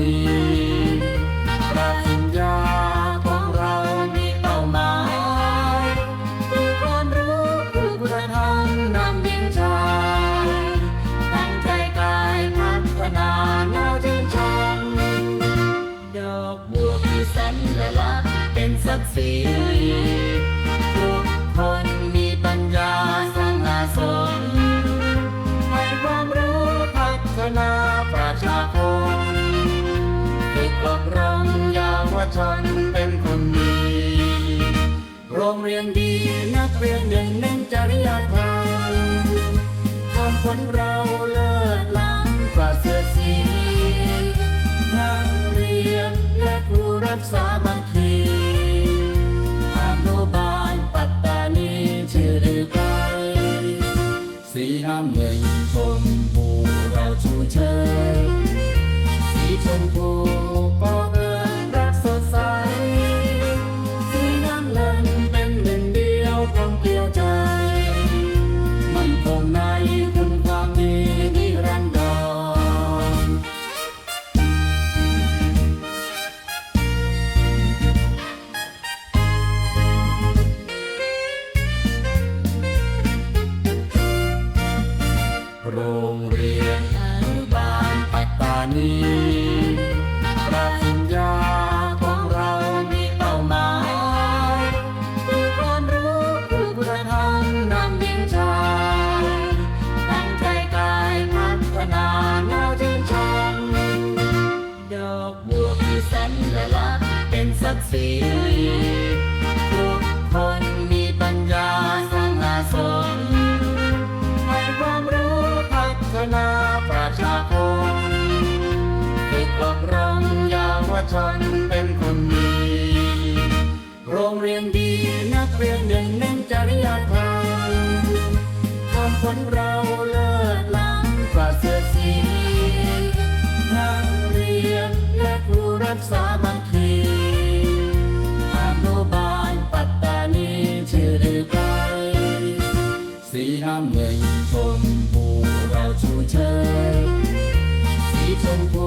นีปรัชญาของเรามีเป้าหมายคือความรู้คือคุณธรรมนำดินชายตั้งใจกายพัฒนาแนวชื่นชมดอกบัวคือสัญลักษณ์เป็นศักดิ์ศรี ฝึกอบรมยาวชนเป็นคนดี โรงเรียนดีนักเรียนเด่นเน้นจริยธรรมทำคนเราเลิศล้ำกว่าเสริฐสีนักเรียนและครูรักษามัคคี ดีปรัชญาของเรามีเป้าหมายคือความรู้คือคุณธรรมนำดินชายตั้งใจกายพัฒนาแนวชื่นชมดอกบัวคือสัญลักษณ์เป็นศักดิ์ศรีทุกคน เรียนเด่นเน้นจริยธรรมทำคนเราเลิศล้ำประเสริฐสีนักเรียนและครูรักษามัคคีอนุบาลปัตตานีชื่อหรือไกลสีน้ำเงินชมพูเราชูเชยสีชมพู